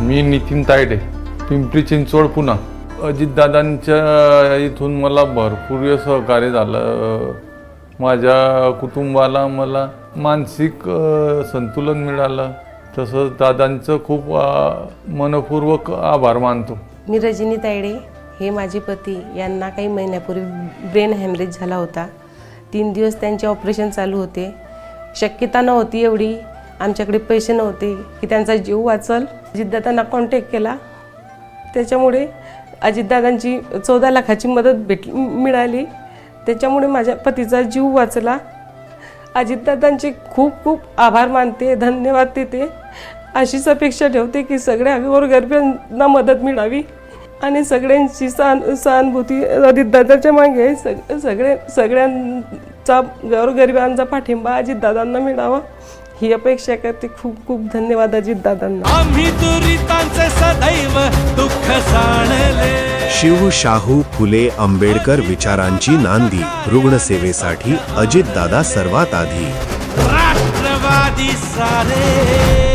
मी नितीन तायडे पिंपरी चिंचवड पुणा. अजितदादांच्या इथून मला भरपूर सहकार्य झालं. माझ्या कुटुंबाला मला मानसिक संतुलन मिळालं. तसंच दादांचं खूप मनपूर्वक आभार मानतो. मी रजनी तायडे हे माझे पती. यांना काही महिन्यापूर्वी ब्रेन हॅमरेज झाला होता. तीन दिवस त्यांचे ऑपरेशन चालू होते. शक्यता नव्हती एवढी. आमच्याकडे पैसे नव्हते की त्यांचा जीव वाचल. अजितदादांना कॉन्टॅक्ट केला. त्याच्यामुळे अजितदादांची चौदा लाखाची मदत भेट मिळाली. त्याच्यामुळे माझ्या पतीचा जीव वाचला. अजितदादांचे खूप खूप आभार मानते. धन्यवाद देते. अशीच अपेक्षा ठेवते की सगळ्या गोरगरब्यांना मदत मिळावी. आणि सगळ्यांची सहान सहानुभूती अजितदादाच्या मागे आहे. सग सगळे सगळ्यांचा गोरगरिबांचा पाठिंबा अजितदादांना मिळावा. ही अपेक्षा करते. खूप खूप धन्यवाद अजितदादांना. आम्ही दुरितांचे सदैव दुःख जाणले शिव शाहू फुले आंबेडकर विचारांची नांदी. रुग्णसेवेसाठी अजितदादा सर्वात आधी. राष्ट्रवादी सारे.